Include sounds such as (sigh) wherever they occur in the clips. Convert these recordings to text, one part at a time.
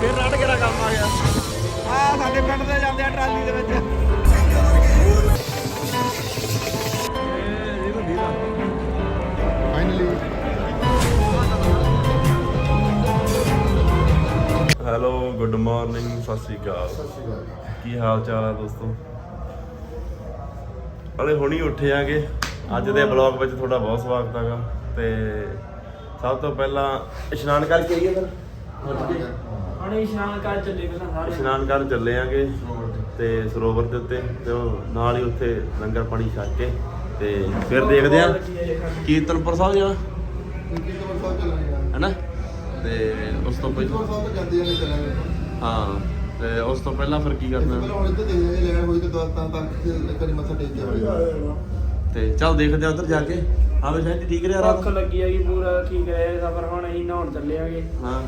ਫਿਰ ਰੜ ਕੇ ਕੰਮ ਆ ਗਿਆ। ਆ ਸਾਡੇ ਪਿੰਡ ਦੇ ਜਾਂਦੇ ਆ ਟਰਾਲੀ ਦੇ ਵਿੱਚ। Finally hello good morning Sat Sri ਅਕਾਲ। ਕੀ ਹਾਲ ਚਾਲ ਹੈ ਦੋਸਤੋ? ਹਲੇ ਹੁਣੀ ਉੱਠੇ ਆਂਗੇ। ਅੱਜ ਦੇ ਬਲੌਗ ਵਿੱਚ ਤੁਹਾਡਾ ਬਹੁਤ ਸਵਾਗਤ ਹੈਗਾ। ਤੇ ਸਭ ਤੋਂ ਪਹਿਲਾਂ ਇਸ਼ਨਾਨ ਕਰਕੇ ਆਈਏ ਫਿਰ। ਹੁਣ ਇਸ਼ਨਾਨ ਕਰ ਚੱਲੇ ਪਹਿਲਾਂ ਸਾਰੇ। ਇਸ਼ਨਾਨ ਕਰਨ ਚੱਲੇ ਆਂਗੇ ਤੇ ਸਰੋਵਰ ਦੇ ਉੱਤੇ ਤੇ ਉਹ ਨਾਲ ਹੀ ਉੱਥੇ ਲੰਗਰ ਪਾਣੀ ਛਕ ਕੇ ਤੇ ਫਿਰ ਦੇਖਦੇ ਆਂ ਕੀਰਤਨਪੁਰ ਸਾਹਿਬ ਜਾਣਾ। ਕੀਰਤਨ ਸਾਹਿਬ ਚੱਲਾਂਗੇ ਹੈਨਾ? ਤੇ ਉਸ ਤੋਂ ਕੀਰਤਨ ਪਹਿਲਾਂ ਸਾਹਿਬ ਜਾਂਦੇ ਜਾਂਦੇ ਚੱਲਾਂਗੇ। ਹਾਂ ਤੇ ਉਸ ਤੋਂ ਪਹਿਲਾਂ ਫਿਰ ਕੀ ਕਰਨਾ? ਪਹਿਲਾਂ ਹੁਣ ਇੱਥੇ ਦੇਖ ਜਾਗੇ ਲੈਣ ਹੋਈ ਤੇ ਦੋਸਤਾਂ ਤੱਕ ਇੱਕ ਵਾਰੀ ਮੱਥਾ ਟੇਕ ਕੇ ਆਵਾਂਗੇ। ਤੇ ਚੱਲ ਦੇਖਦੇ ਆਂ ਉੱਧਰ ਜਾ ਕੇ। ਹਾਂ ਵੀ ਸ਼ਾਇਦ ਠੀਕ ਰਿਹਾ ਰਾਤ। ਲੱਗੀ ਹੈਗੀ ਪੂਰਾ ਠੀਕ ਰਿਹਾ ਸਫਰ ਹੁਣ ਅਸੀਂ ਨਹਾਉਣ ਚੱਲੇ ਆਗੇ। ਹਾਂ।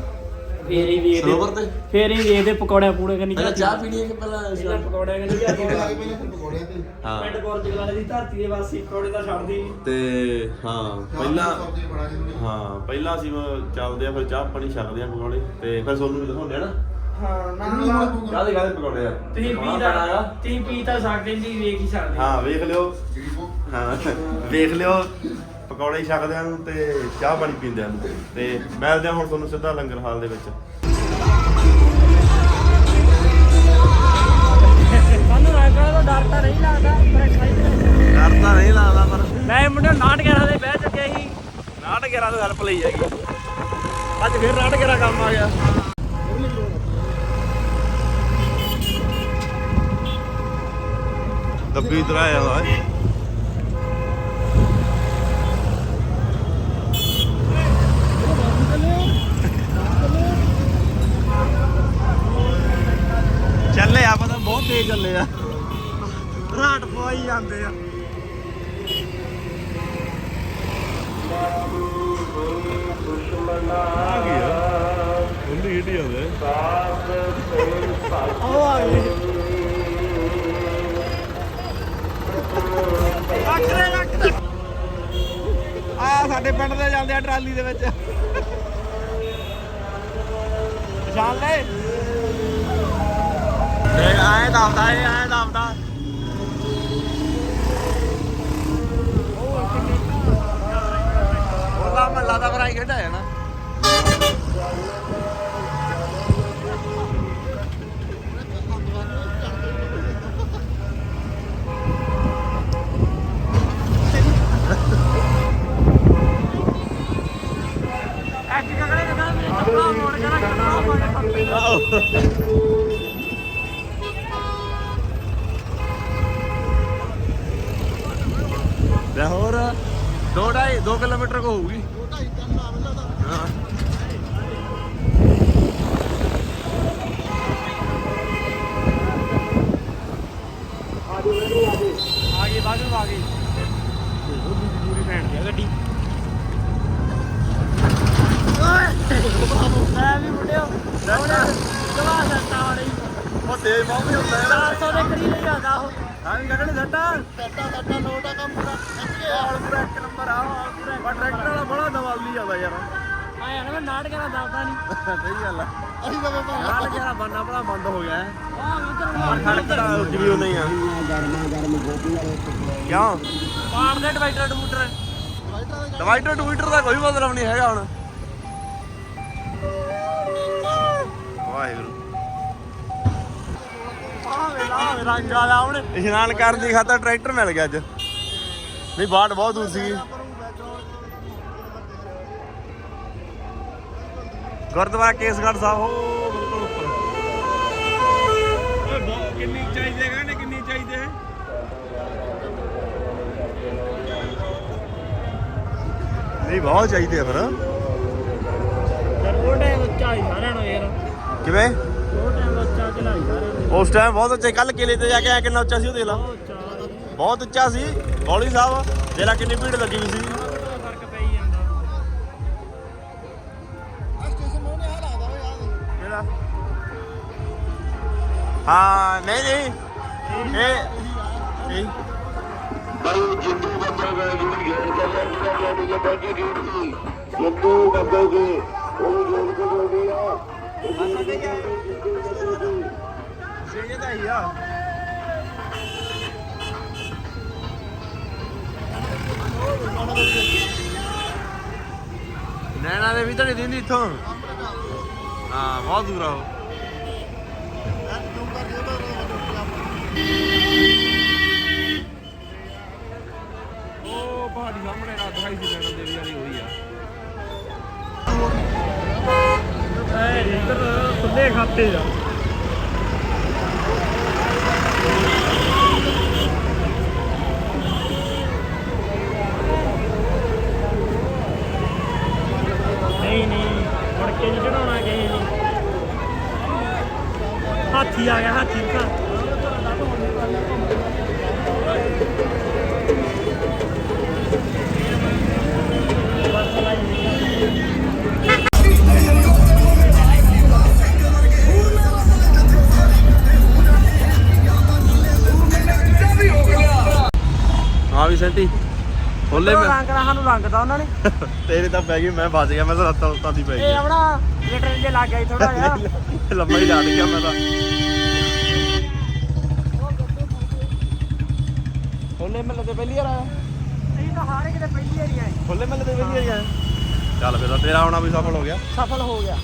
ਫੇਰ ਹੀ ਵੇਖਦੇ। ਸਰੋਵਰ ਤੇ? ਫੇਰ ਹੀ ਵੇਖਦੇ ਪਕੌੜਿਆਂ ਪੂੜੇ ਕਨੀ ਪਹਿਲਾਂ ਚਾਹ ਪੀਣੀ ਹੈ ਕਿ ਪਹਿਲਾਂ? ਪਕੌੜਿਆਂ ਜਾਂਦੇ ਹਾਂ ਪਿੰਡ ਦੀ ਧਰਤੀ ਦੇ ਵਾਸੀ ਪਕੌੜੇ ਤਾਂ ਛੱਡਦੀ ਨੀ। ਤੇ ਹਾਂ ਪਹਿਲਾਂ ਹਾਂ ਪਹਿਲਾਂ ਅਸੀਂ ਚੱਲਦੇ ਆ ਫਿਰ ਚਾਹ ਪਾਣੀ ਛਕਦੇ ਆ ਪਕੌੜੇ। ਤੇ ਫਿਰ ਤੁਹਾਨੂੰ ਵੀ ਦਿਖਾਉਂਦੇ ਆ ਨਾ। ਹਾਂ ਕਾਹਦੇ ਕਾਹਦੇ ਪਕੌੜੇ ਆ। ਤੁਸੀਂ ਪੀ ਤਾਂ ਪੈਣਾ ਗਾ। ਤੁਸੀਂ ਪੀ ਤਾਂ ਸਕਦੇ ਨਹੀਂ ਵੇਖ ਹੀ ਸਕਦੇ। ਹਾਂ ਵੇਖ ਲਿਓ। ਹਾਂ ਵੇਖ ਲਿਓ। ਪਕੌੜੇ ਛਕਦੇ ਨੂੰ ਤੇ ਚਾਹ ਪਾਣੀ ਪੀਂਦੇ ਨੂੰ ਤੇ। ਮਿਲਦੇ ਆ ਹੁਣ ਤੁਹਾਨੂੰ ਸਿੱਧਾ ਲੰਗਰ ਹਾਲ ਦੇ ਵਿੱਚ। ਸਾਨੂੰ ਰਾਗਾ ਦਾ ਡਰ ਤਾਂ ਨਹੀਂ ਲੱਗਦਾ ਪਰ ਐਕਸਾਈਟਮੈਂਟ ਡਰ ਤਾਂ ਨਹੀਂ ਲੱਗਦਾ ਪਰ ਮੈਂ ਮੁੰਡੇ ਨਾਟ ਗਿਆਰਾਂ ਦੇ ਬਹਿ ਚੁੱਕੇ ਸੀ। ਨਾਟ ਗੇਰਾ ਤੋਂ ਹੈਲਪ ਲਈ ਹੈਗੀ। ਅੱਜ ਫਿਰ ਨਾਟ ਗੇਰਾ ਕੰਮ ਆ ਗਿਆ। ਦੱਬੀ ਤਰਾ ਆਇਆ ਵਾ ਤਾਂ ਬਹੁਤ ਤੇਜ਼ ਚੱਲੇ ਆ। ਰਾਟ ਪਵਾਈ ਜਾਂਦੇ ਆ। ਆ ਗਿਆ ਉਹਦੀ ਹੀਟੀ ਆਉਂਦੇ ਉਹ ਆ ਗਏ ਆ ਸਾਡੇ ਪਿੰਡ ਦੇ ਜਾਂਦੇ ਆ ਟਰਾਲੀ ਦੇ ਵਿੱਚ। ਪਛਾਣ ਲੈ ਦੇਖ ਆਏ ਦਬਦਾ ਇਹ ਆਏ ਦਬਦਾ ਉਹਦਾ ਮਹੱਲਾ ਦਾ ਭਰਾਈ ਖੇਡਾ ਹੈ ਗਈ। ਆ ਗਈ ਪੂਰੀ ਭੈਣ ਦੀ ਆ ਗੱਡੀ। ਓਏ ਵੀ ਮੁੰਡਿਓ। ਜਵਾ ਸੱਟਾ ਵਾਲੀ। ਉਹ ਤੇਜ਼ ਬਹੁਤ ਵੀ ਹੁੰਦਾ ਹੈ। 400 ਦੇ ਕਰੀਬ ਹੀ ਜਾਂਦਾ ਉਹ ਹਾਂ ਵੀ ਕੱਢਣੇ ਸੱਟਾ ਸੱਟਾ ਸੱਟਾ ਲੋਟ ਆ ਕੰਮ ਪੂਰਾ। ਆਲ ਪੂਰਾ ਇੱਕ ਨੰਬਰ ਆ। ਆਲ ਪੂਰਾ ਟਰੈਕਟਰ ਵਾਲਾ ਬੜਾ ਦਵਾਲੀ ਆਉਂਦਾ ਯਾਰ। ਆਇਆ ਨਾ ਨਾਟਕ ਦਾ ਦੱਸਦਾ ਨਹੀਂ ਸਹੀ ਗੱਲ ਆ। ਅਸੀਂ ਤਾਂ ਬਾਬਾ ਨਾਲ ਜਿਹੜਾ ਬੰਨਾ ਭਲਾ ਬੰਦ ਹੋ ਗਿਆ ਹੈ। ਆ ਉਧਰ ਪਰ ਖੜਕ ਦਾ ਉੱਜ ਵੀ ਉਹ ਨਹੀਂ ਆ। ਕਿਉਂ? ਪਾੜ ਦੇ ਡਿਵਾਈਡਰ ਡਮੂਟਰ ਡਿਵਾਈਡਰ ਟਵਿੱਟਰ ਦਾ ਕੋਈ ਮਤਲਬ ਨਹੀਂ ਹੈਗਾ ਹੁਣ। ਵਾਹਿਗੁਰੂ। ਰੰਗ ਇਸ਼ਨਾਨ ਕਰਨ ਦੀ ਖਾਤਰ ਟਰੈਕਟਰ ਮਿਲ ਗਿਆ ਅੱਜ। ਨਹੀਂ ਬਾਟ ਬਹੁਤ ਦੂਰ ਸੀਗੀ। ਗੁਰਦੁਆਰਾ ਕੇਸਗੜ੍ਹ ਸਾਹਿਬ। ਹੋ ਬਿਲਕੁਲ ਉੱਪਰ। ਓਏ ਬਹੁਤ ਕਿੰਨੀ ਚਾਹੀਦੇ ਕਹਿੰਦੇ ਕਿੰਨੀ ਚਾਹੀਦੇ? ਨਹੀਂ ਬਹੁਤ ਚਾਹੀਦੇ ਆ ਫਿਰ। ਉਹ ਟਾਈਮ ਉੱਚਾ ਹੀ ਸਾਰਿਆਂ ਨੂੰ ਯਾਰ। ਕਿਵੇਂ? ਉਹ ਟਾਈਮ ਉੱਚਾ ਚਲਾਈ ਸਾਰਿਆਂ ਨੂੰ ਉਸ ਟਾਈਮ ਬਹੁਤ ਉੱਚੇ ਕੱਲ ਕਿਲੇ ਤੇ ਜਾ ਕੇ ਆਇਆ ਕਿੰਨਾ ਉੱਚਾ ਸੀ ਉਹ ਦੇਖ ਲਾ। ਬਹੁਤ ਉੱਚਾ। ਬਹੁਤ ਉੱਚਾ ਸੀ। ਗੌਲੀ ਸਾਹਿਬ ਦੇਖ ਲਾ ਕਿੰਨੀ ਭੀੜ ਲੱਗੀ ਹੋਈ ਸੀ। ਹਾਂ ਨਹੀਂ ਨਹੀਂ ਇਹ ਇਹ ਭਾਈ ਜਿੰਦੂ ਬੱਬਾ ਦਾ ਜੋੜ ਗੇੜ ਚੱਲਿਆ ਪੂਰਾ ਜੋੜ ਕੇ ਬਾਕੀ ਗੇੜ ਸੀ ਜਿੰਦੂ ਬੱਬਾ ਦੇ ਉਹ ਜੋੜ ਕੇ ਜੋੜੀ ਆ ਬਸ ਅੱਗੇ ਹੀ ਆ ਛੇ ਤਾਂ ਹੀ ਆ ਨੈਣਾ ਦੇ ਵੀ ਤਾਂ ਨਹੀਂ ਦਿੰਦੀ ਇੱਥੋਂ ਹਾਂ ਬਹੁਤ ਦੂਰ ਆ ਉਹ ਉਹ ਪਹਾੜੀ ਸਾਹਮਣੇ ਰਾਤ ਦਿਖਾਈ ਸੀ ਲੈਣਾ ਦੇਵੀ ਵਾਲੀ ਹੋਈ ਆ। ਐ ਇੱਧਰ ਖੁੱਲੇ ਖਾਤੇ ਆ ਹੋਲੇ ਮੈਂ। ਰੰਗ ਦਾ ਸਾਨੂੰ ਰੰਗਦਾ ਉਹਨਾਂ ਨੇ। (laughs) ਤੇਰੇ ਤਾਂ ਪੈ ਗਈ ਮੈਂ ਫਸ ਗਿਆ ਮੈਂ ਤਾਂ ਰੱਤਾਂ ਦੀ ਪੈ ਇਹ ਗਈ ਆਪਣਾ ਲਿਟਰ ਜੇ ਲੱਗ ਗਿਆ ਥੋੜਾ ਜਿਹਾ। (laughs) ਲੰਮਾ ਹੀ ਡਾਟ ਗਿਆ ਮੈਂ ਤਾਂ। ਹੋਲੇ ਮਹੱਲੇ ਤੇ ਪਹਿਲੀ ਵਾਰ ਆਇਆ। ਨਹੀਂ ਤਾਂ ਹਾਰੇ ਕਿਤੇ ਪਹਿਲੀ ਵਾਰੀ ਆਏ। ਹੋਲੇ ਮਹੱਲੇ ਤੇ ਪਹਿਲੀ ਵਾਰੀ ਆਇਆ। ਚੱਲ ਫਿਰ ਤਾਂ ਤੇਰਾ ਆਉਣਾ ਵੀ ਸਫਲ ਹੋ ਗਿਆ। ਸਫਲ ਹੋ ਗਿਆ।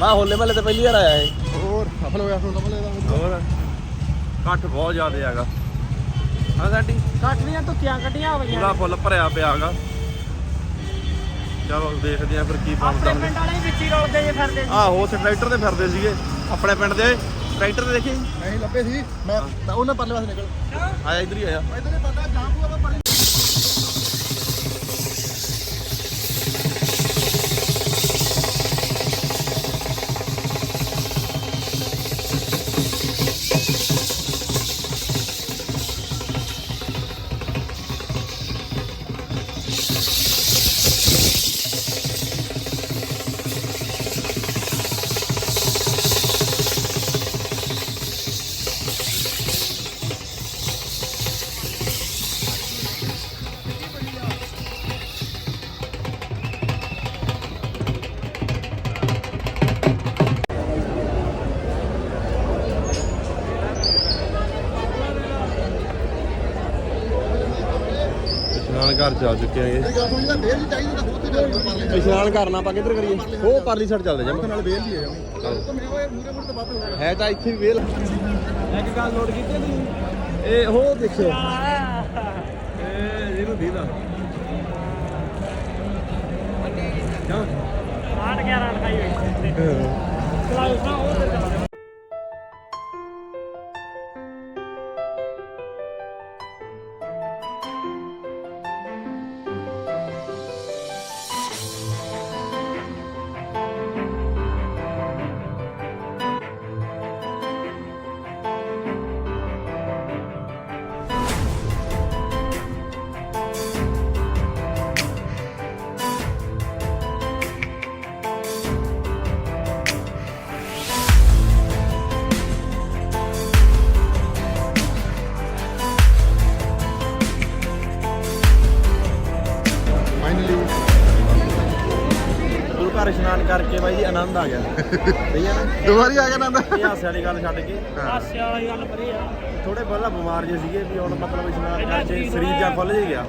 ਮੈਂ ਹੋਲੇ ਮਹੱਲੇ ਤੇ ਪਹਿਲੀ ਵਾਰ ਆਇਆ ਏ ਹੋਰ ਸਫਲ ਹੋਇਆ ਹੁਣ ਸਫਲ ਇਹਦਾ ਹੋਰ। ਇਕੱਠ ਬਹੁਤ ਜ਼ਿਆਦਾ ਹੈਗਾ। ਹਾਂ ਸੈਂਟੀ ਕਾਟਣੀਆਂ ਧੁੱਕੀਆਂ ਕੱਢੀਆਂ ਪੂਰਾ ਹੋਈਆਂ ਫੁੱਲ ਭਰਿਆ ਪਿਆ ਹੈਗਾ। ਚਲੋ ਦੇਖਦੇ ਆ ਫਿਰ ਕੀ ਬਣਦਾ। ਆਪਣੇ ਪਿੰਡ ਵਾਲੇ ਵੀ ਵਿੱਚ ਹੀ ਰੋਲਦੇ ਜੇ ਫਿਰਦੇ ਸੀ। ਆਹੋ ਉੱਥੇ ਟਰੈਕਟਰ ਤੇ ਫਿਰਦੇ ਸੀਗੇ। ਆਪਣੇ ਪਿੰਡ ਦੇ। ਟਰੈਕਟਰ ਤੇ ਦੇਖੀ। ਅਸੀਂ ਲੱਭੇ ਸੀ। ਮੈਂ ਮੈਂ ਉਹਨਾਂ ਪਰਲੇ ਪਾਸੇ ਨਿਕਲ। ਆਇਆ ਇਧਰ ਹੀ ਆਇਆ। ਇਧਰ ਹੀ ਪਤਾ ਜਾਪੂਗਾ ਮੈਂ ਪਰਲੇ ਘਰ ਚ ਆ ਚੁੱਕੇ ਆਂਗੇ ਜੀ ਇਸ਼ਨਾਨ ਕਰਨਾ ਆਪਾਂ ਕਿੱਧਰ ਕਰੀਏ ਉਹ ਪਰਲੀ ਸਾਈਡ ਚੱਲਦੇ ਜਾ ਨਾਲ ਜੀ ਹੈ ਉਹ ਉਹ ਹੋ ਹੈ ਤਾਂ ਇੱਥੇ ਵੀ ਵੇਲ ਇੱਕ ਗੱਲ ਨੋਟ ਕੀਤੀ ਤੁਸੀਂ ਇਹ ਹੋ ਦੇਖਿਓ ਇਹ ਇਹਨੂੰ ਦੀਦਾ ਕਿਉਂ 8 11 ਲਿਖਾਈ ਹੋਈ ਚਲਾਓ ਤਾਂ ਉਹ ਆਨੰਦ ਆ ਗਿਆ। (laughs) ਸਹੀ ਹੈ ਨਾ? ਦੁਬਾਰੀ ਆ ਗਿਆ ਨੰਦ ਇਹ ਹਾਸੇ ਵਾਲੀ ਗੱਲ ਛੱਡ ਕੇ। ਹਾਸਿਆ ਵਾਲੀ ਗੱਲ ਪਰੇ ਆ? ਥੋੜੇ ਪਹਿਲਾਂ ਬਿਮਾਰ ਜੇ ਸੀਗੇ ਵੀ ਹੁਣ ਮਤਲਬ ਇਸ਼ਨਾਨ ਕਰਕੇ ਸਰੀਰ ਜਾ ਖੁੱਲ ਜੇ ਗਿਆ।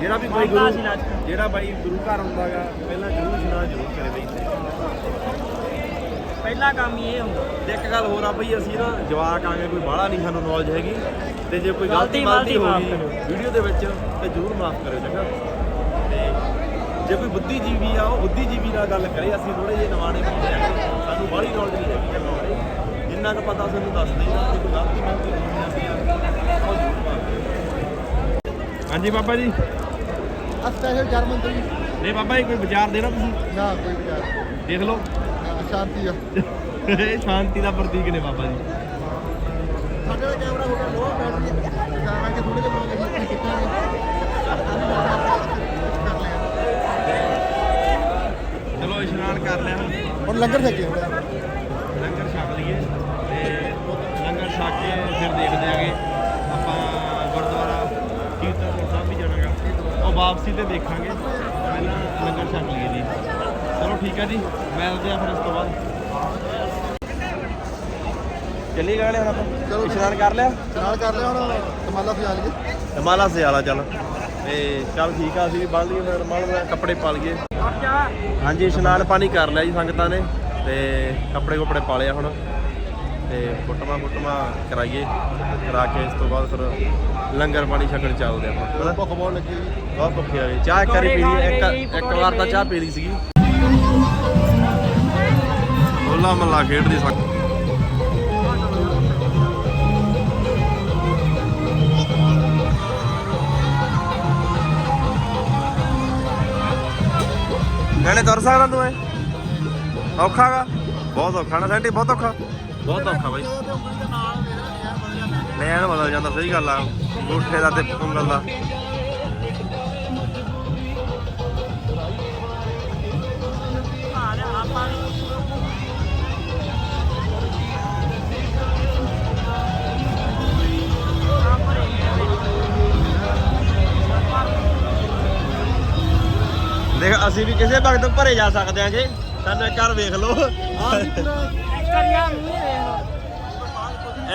ਜਿਹੜਾ ਵੀ ਸੀ ਗੁਰੂ। ਜਿਹੜਾ ਬਾਈ ਗੁਰੂ ਘਰ ਹੁੰਦਾਗਾ ਪਹਿਲਾਂ ਜ਼ਰੂਰ ਇਸ਼ਨਾਨ ਜ਼ਰੂਰ ਕਰੇ ਬਈ। ਪਹਿਲਾ ਕੰਮ ਹੀ ਇਹ ਹੁੰਦਾ। ਤੇ ਇੱਕ ਗੱਲ ਹੋਰ ਆ ਬਈ ਅਸੀਂ ਨਾ ਜਵਾਕ ਆਂਗੇ ਕੋਈ ਬਾਹਲਾ ਨਹੀਂ ਸਾਨੂੰ ਨੌਲੇਜ ਹੈਗੀ। ਤੇ ਜੇ ਕੋਈ ਗਲਤੀ ਮਾਲਤੀ ਹੋ ਗਈ। ਵੀਡੀਓ ਦੇ ਵਿੱਚ ਤੇ ਜ਼ਰੂਰ ਮਾਫ ਕਰਿਓ ਚੰਗਾ। ਜੇ ਕੋਈ ਬੁੱਧੀਜੀਵੀ ਆ ਉਹ ਬੁੱਧੀਜੀਵੀ ਨਾਲ ਗੱਲ ਕਰੇ ਅਸੀਂ ਥੋੜੇ ਜਿਹੇ ਨਵਾਣੇ ਬੰਦੇ ਆ ਸਾਨੂੰ ਬਾਹਲੀ ਨੌਲੇਜ ਨਹੀਂ ਹੈਗੀ ਇਹਨਾਂ ਬਾਰੇ। ਜਿੰਨਾ ਕੁ ਪਤਾ ਸਾਨੂੰ ਦੱਸ ਦੇਈਦਾ ਜੇ ਕੋਈ ਗਲਤੀ ਮਾਲਤੀ ਹੋ ਜਾਂਦੀ ਆ ਹਾਂਜੀ ਬਾਬਾ ਜੀ। ਸਪੈਸ਼ਲ ਜਰਮਨ ਤੋਂ ਜੀ ਨਹੀਂ ਬਾਬਾ ਜੀ ਕੋਈ ਵਿਚਾਰ ਦੇਣਾ ਤੁਸੀਂ? ਨਾ ਕੋਈ ਵਿਚਾਰ ਦੇਖ ਲਓ। ਸ਼ਾਂਤੀ ਆ। ਇਹ ਸ਼ਾਂਤੀ ਦਾ ਪ੍ਰਤੀਕ ਨੇ ਬਾਬਾ ਜੀ। ਸਾਡੇ ਦਾ ਕੈਮਰਾ ਹੋ ਗਿਆ ਲੋ ਬੈਟਰੀ ਕਰਾਂਗੇ ਥੋੜੇ ਜਿਹਾ ਬਲੌਗ ਅਸੀਂ ਕਿੱਥੇ ਚਲੋ ਇਸ਼ਨਾਨ ਕਰ ਲਿਆ ਹੁਣ ਲੰਗਰ ਛਕੇ ਲੰਗਰ ਛਕ ਲਈਏ ਤੇ ਲੰਗਰ ਛਕ ਕੇ ਫਿਰ ਦੇਖਦੇ ਆਂਗੇ। ਆਪਾਂ ਗੁਰਦੁਆਰਾ ਕੀਰਤਨ ਸਾਹਿਬ ਵੀ ਜਾਣਾਗਾ ਉਹ ਵਾਪਸੀ ਤੇ ਦੇਖਾਂਗੇ। ਪਹਿਲਾਂ ਲੰਗਰ ਛਕ ਲਈਏ ਜੀ। ਚਲੋ ਠੀਕ ਹੈ ਜੀ। ਮਿਲਦੇ ਆ ਫਿਰ ਇਸ ਤੋਂ ਬਾਅਦ। ਚੱਲੀ ਗਏ ਹੁਣ ਆਪਾਂ। ਚਲੋ। ਇਸ਼ਨਾਨ ਕਰ ਲਿਆ। ਨਾਲ ਕਰ ਲਿਆ ਹੁਣ। ਕਮਾਲਾ ਤੇ ਆ ਲਈਏ ਰਮਾਲਾ ਸਿਆਲਾ ਚੱਲ। ਤੇ ਚੱਲ ਠੀਕ ਆ ਅਸੀਂ ਵੀ ਬੰਨ ਲਈਏ ਫਿਰ ਰਮਾਲ ਦੇ ਕੱਪੜੇ ਪਾ ਲਈਏ। ਹਾਂਜੀ ਇਸ਼ਨਾਨ ਪਾਣੀ ਕਰ ਲਿਆ ਜੀ ਸੰਗਤਾਂ ਨੇ ਤੇ ਕੱਪੜੇ ਕੁਪੜੇ ਪਾ ਲਿਆ ਹੁਣ। ਤੇ ਫੁੱਟਮਾ ਫੁੱਟਮਾ ਕਰਾਈਏ ਕਰਾ ਕੇ ਇਸ ਤੋਂ ਬਾਅਦ ਫਿਰ ਲੰਗਰ ਪਾਣੀ ਛਕਣ ਚੱਲਦੇ ਆਪਾਂ? ਭੁੱਖ ਬਹੁਤ ਲੱਗੀ ਬਹੁਤ ਭੁੱਖੇ ਆ ਗਏ ਚਾਹ ਇੱਕ ਵਾਰੀ ਪੀ ਲਈ ਇੱਕ ਇੱਕ ਵਾਰ ਤਾਂ ਚਾਹ ਪੀ ਲਈ ਸੀਗੀ। ਹੋਲਾ ਮੱਲਾ ਖੇਡਦੀ ਸਾ ਨਾਲੇ ਤੁਰ ਸਕਦਾ ਤੂੰ ਐ ਔਖਾ ਗਾ ਬਹੁਤ ਔਖਾ ਨਾ ਸੈਂਟੀ ਬਹੁਤ ਔਖਾ। ਬਹੁਤ ਔਖਾ ਬਾਈ। ਲੈਣ ਬਦਲ ਜਾਂਦਾ ਸਹੀ ਗੱਲ ਆ। ਗੂਠੇ ਦਾ ਤੇ ਉਂਗਲ ਦਾ। ਦੇਖ ਅਸੀਂ ਵੀ ਕਿਸੇ ਵਕਤ ਭਰੇ ਜਾ ਸਕਦੇ ਆਂਗੇ ਸਾਨੂੰ ਇੱਕ ਵਾਰ ਵੇਖ ਲਓ।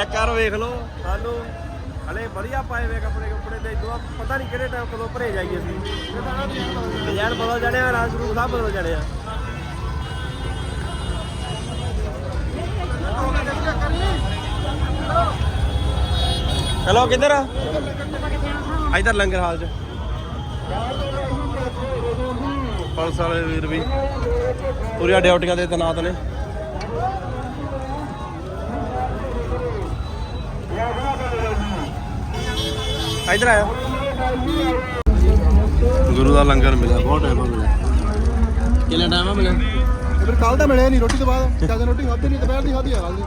ਇੱਕ ਵਾਰ ਵੇਖ ਲਓ। ਸਾਨੂੰ ਹਲੇ ਵਧੀਆ ਪਾਏ ਵੇ ਕੱਪੜੇ ਕੱਪੜੇ ਤੇ ਇਦੋਂ ਪਤਾ ਨਹੀਂ ਕਿਹੜੇ ਟਾਈਮ ਕਦੋਂ ਭਰੇ ਜਾਈਏ ਅਸੀਂ। ਡਿਜ਼ਾਈਨ ਬਦਲ ਜਾਣੇ ਆ ਰਾਜ ਰੂਪ ਸਭ ਬਦਲ ਜਾਣੇ ਆ। ਚਲੋ ਕਿੱਧਰ ਆ? ਇਧਰ ਲੰਗਰ ਹਾਲ ਚ। ਪੁਲਿਸ ਵਾਲੇ ਵੀਰ ਵੀ ਪੂਰੀਆਂ ਡਿਊਟੀਆਂ ਤੇ ਤੈਨਾਤ ਨੇ। ਇਧਰ ਆਇਆ ਗੁਰੂ ਦਾ ਲੰਗਰ ਮਿਲਿਆ ਬਹੁਤ ਟਾਈਮ ਮਿਲਿਆ। ਕਿੰਨਾ ਟਾਈਮ ਮਿਲਿਆ? ਫਿਰ ਕੱਲ ਤਾਂ ਮਿਲਿਆ ਨਹੀਂ ਰੋਟੀ ਤੋਂ ਬਾਅਦ। ਚਾਚਾ ਰੋਟੀ ਖਾਧੀ ਨਹੀਂ ਦੁਪਹਿਰ ਦੀ ਖਾਧੀ ਆ ਕੱਲ ਦੀ।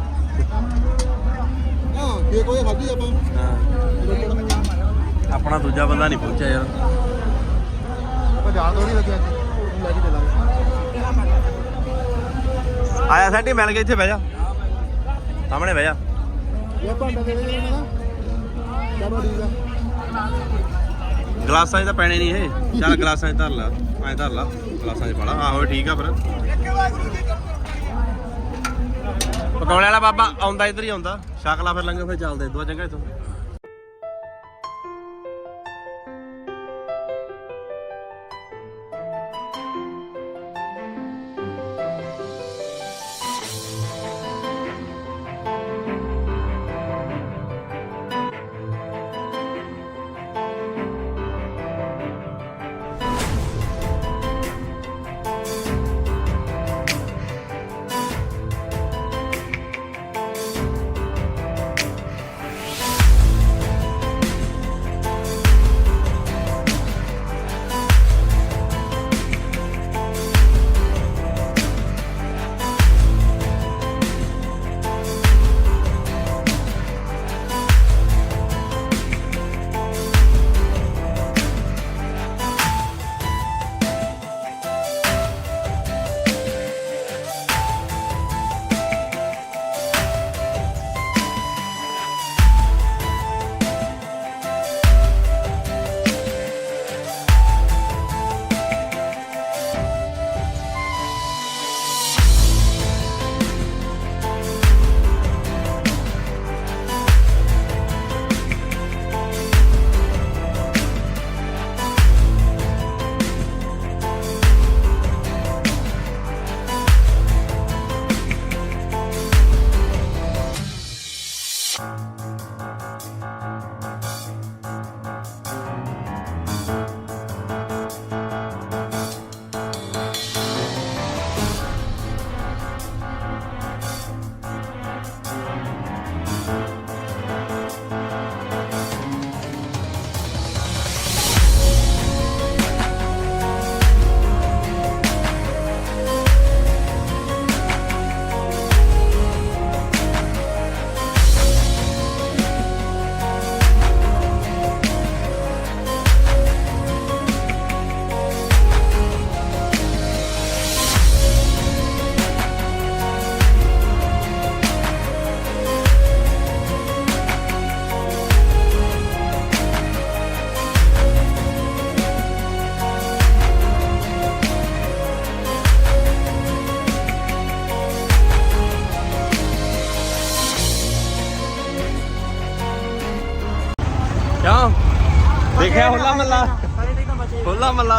ਹਾਂ ਇਹ ਕੋਈ ਖਾਧੀ ਆਪਾਂ। ਆਪਣਾ ਦੂਜਾ ਬੰਦਾ ਨਹੀਂ ਪਹੁੰਚਿਆ ਯਾਰ। ਆਪਾਂ ਜਾਣ ਥੋੜੀ ਲੱਗਿਆ ਅੱਜ ਲੈ ਕੇ ਚੱਲਾਂਗੇ। ਆਇਆ ਸੈਂਟੀ ਮਿਲ ਗਿਆ ਇੱਥੇ ਬਹਿ ਜਾ। ਸਾਹਮਣੇ ਬਹਿ ਜਾ। ਇਹ ਭਾਂਡਾ ਦੇ ਦੇ ਇਹਨਾਂ ਦਾ। ਚਲੋ ਠੀਕ ਆ। ਗਲਾਸਾਂ 'ਚ ਤਾਂ ਪੈਣੇ ਨਹੀਂ ਇਹ। ਚੱਲ ਗਲਾਸਾਂ 'ਚ ਧਰ ਲਾ ਐਂ ਧਰ ਲਾ। ਗਲਾਸਾਂ 'ਚ ਪਾਲਾ। ਆਹੋ ਠੀਕ ਆ ਫਿਰ। ਪਕੌੜੇ ਵਾਲਾ ਬਾਬਾ ਆਉਂਦਾ ਇੱਧਰ ਹੀ ਆਉਂਦਾ। ਸ਼ਕਲਾ ਫਿਰ ਲੰਗਰ ਫਿਰ ਚੱਲਦੇ। ਦੋ ਚੰਗਾ ਇਥੋਂ।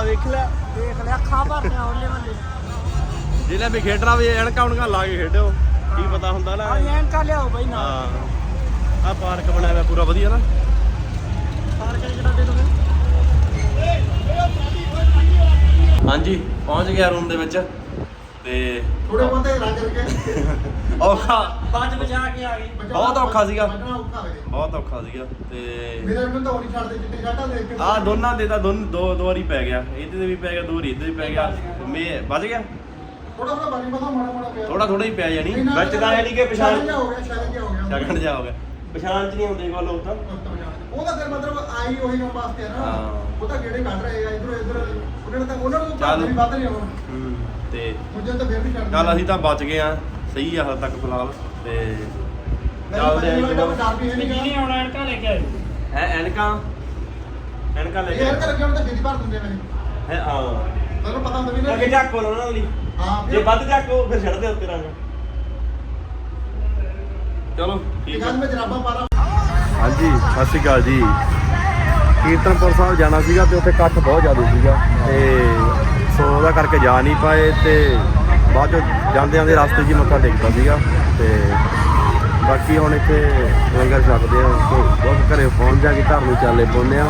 ਵੇਖ ਲਿਆ ਦੇਖ ਲਿਆ ਅੱਖਾਂ ਭਰਨੀਆਂ ਹੋਲੇ ਮੱਲੇ ਜਿਹਨੇ ਵੀ ਖੇਡਣਾ ਵੀ ਐਨਕਾਂ ਉਣਕਾਂ ਲਾ ਕੇ ਖੇਡਿਓ ਕੀ ਪਤਾ ਹੁੰਦਾ ਨਾ। ਆ ਐਨ ਕਾ ਲਿਆਓ ਬਾਈ ਨਾਲ। ਹਾਂ। ਆ ਪਾਰਕ ਬਣਾਇਆ ਹੋਇਆ ਪੂਰਾ ਵਧੀਆ ਨਾ। ਪਾਰ ਕੇ ਕਿਹੜਾ ਦੇ ਦੋਗੇ ਹਾਂਜੀ ਪਹੁੰਚ ਗਿਆ ਰੂਮ ਦੇ ਵਿੱਚ। ਤੇ ਥੋੜੇ ਬਹੁਤੇ ਰੰਗ ਕਰਕੇ (laughs) ਔਖਾ। ਬਾਅਦ ਬਚਾ ਕੇ ਆ ਗਈ ਬਹੁਤ ਔਖਾ ਸੀਗਾ। ਔਖਾ ਬਹੁਤ ਔਖਾ ਸੀਗਾ ਤੇ ਮੇਰੇ ਮੈਨੂੰ ਤਾਂ ਹੋਣੀ ਛੱਡਦੇ ਚਿੱਟੇ ਸ਼ਾਟਾਂ ਦੇਖ ਕੇ। ਆ ਦੋਨਾਂ ਦੇ ਤਾਂ ਦੋਨ ਦੋ ਦੋ ਵਾਰੀ ਪੈ ਗਿਆ। ਇਹਦੇ ਤੇ ਵੀ ਪੈ ਗਿਆ ਦੋ ਵਾਰੀ ਇਹਦੇ ਵੀ ਪੈ ਗਿਆ। ਮੇ ਵੱਜ ਗਿਆ? ਥੋੜਾ ਥੋੜਾ ਪਤਾ ਮਾੜਾ ਮਾੜਾ ਪਿਆ। ਥੋੜਾ ਥੋੜਾ ਹੀ ਪਿਆ ਜਾਨੀ ਇੰਨਾ ਵਿੱਚ ਤਾਂ ਇਹ ਨਹੀਂ ਕਿ ਪਛਾਣ ਜਿਹਾ ਹੋ ਗਿਆ ਸ਼ਾਇਦ ਹੋ ਗਿਆ। ਸ਼ਗਨ ਜਾ ਹੋ ਗਿਆ। ਪਛਾਣ ਚ ਨਹੀਂ ਹੁੰਦੇ ਕੋਲ ਲੋਕ ਤਾਂ। ਉਹ ਤਾਂ ਫਿਰ ਮਤਲਬ ਆਈ ਉਹੀ ਕੰਮ ਵਾਸਤੇ ਆ ਨਾ। ਹਾਂ। ਉਹ ਤਾਂ ਗੇੜੇ ਕੱਢ ਰਹੇ ਆ ਇਧਰੋਂ ਇਧਰ। ਉਹਨਾਂ ਨੇ ਤਾਂ ਉਹਨਾਂ ਨੂੰ ਚੱਲ। ਤਾਂ ਵੀ ਵੱਧ ਨਹੀਂ ਆਉਣਾ। ਹੂੰ। ਤੇ ਮੁੰਡੇ ਤਾਂ ਫਿਰ ਵੀ ਛੱਡ ਚੱਲ ਅਸੀਂ ਤਾਂ ਬਚ ਗਏ ਆ ਸਹੀ ਆ ਹਾਲ ਤੱਕ ਫਿਲਹਾਲ ਤੇ ਚੱਲਦੇ ਆ ਇੱਕ ਦੋ ਡਰ ਵੀ ਹੈ ਨਹੀਂ ਨਹੀਂ ਆਉਣਾ ਐਨਕਾ ਲੈ ਕੇ ਆਏ। ਹੈ ਐਨਕਾਂ? ਐਨਕਾਂ ਲੈ ਕੇ ਹਰ ਕਰ ਤਾਂ ਛੇਤੀ ਭਰ ਦਿੰਦੇ ਨੇ। ਹੈ ਆ ਤੁਹਾਨੂੰ ਪਤਾ ਹੁੰਦਾ ਵੀ ਨਾ ਅੱਗੇ ਝਾਕੋ ਉਹਨਾਂ ਲਈ ਹਾਂ। ਜੇ ਫਿਰ ਵੱਧ ਝਾਕੋ ਫਿਰ ਛੱਡਦੇ ਉੱਤੇ ਰੰਗ ਚਲੋ ਠੀਕ ਆਦ ਮੈਂ ਜਰਾਬਾਂ ਪਾ ਲਾ। ਹਾਂਜੀ ਸਤਿ ਸ਼੍ਰੀ ਅਕਾਲ ਜੀ। ਕੀਰਤਨਪੁਰ ਸਾਹਿਬ ਜਾਣਾ ਸੀਗਾ ਤੇ ਉੱਥੇ ਇਕੱਠ ਬਹੁਤ ਜ਼ਿਆਦਾ ਸੀਗਾ ਤੇ ਸੋ ਉਹਦਾ ਕਰਕੇ ਜਾ ਨਹੀਂ ਪਾਏ ਤੇ ਬਾਅਦ ਚੋਂ ਜਾਂਦੇ ਜਾਂਦੇ ਰਸਤੇ 'ਚ ਹੀ ਮੱਥਾ ਟੇਕਦਾ ਸੀਗਾ ਤੇ ਬਾਕੀ ਹੁਣ ਇੱਥੇ ਲੰਗਰ ਛਕਦੇ ਆ ਸੋ ਬਹੁਤ ਘਰੇ ਪਹੁੰਚ ਜਾ ਕੇ ਘਰ ਨੂੰ ਚਾਲੇ ਪਾਉਂਦੇ ਆ।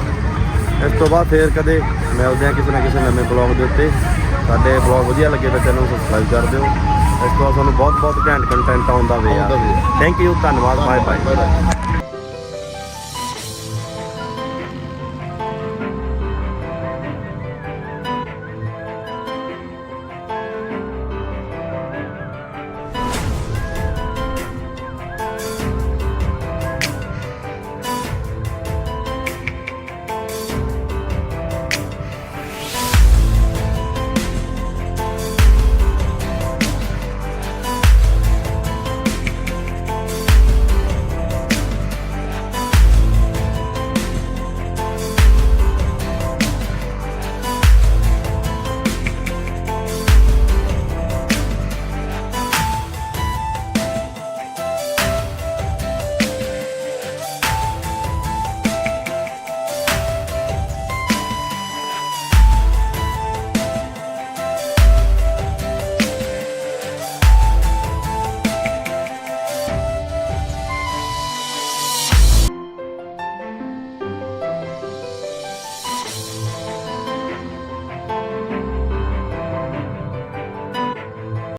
ਇਸ ਤੋਂ ਬਾਅਦ ਫੇਰ ਕਦੇ ਮਿਲਦੇ ਆ ਕਿਸੇ ਨਾ ਕਿਸੇ ਨਵੇਂ ਬਲੌਗ ਦੇ ਉੱਤੇ। ਸਾਡੇ ਬਲੌਗ ਵਧੀਆ ਲੱਗੇ ਤਾਂ ਚੈਨਲ ਨੂੰ ਸਬਸਕ੍ਰਾਈਬ ਕਰ ਦਿਓ। ਇਸ ਤੋਂ ਬਾਅਦ ਤੁਹਾਨੂੰ ਬਹੁਤ ਬਹੁਤ ਘੈਂਟ ਕੰਟੈਂਟ ਆਉਂਦਾ ਵੇ ਆ। ਥੈਂਕ ਯੂ ਧੰਨਵਾਦ ਬਾਏ ਬਾਏ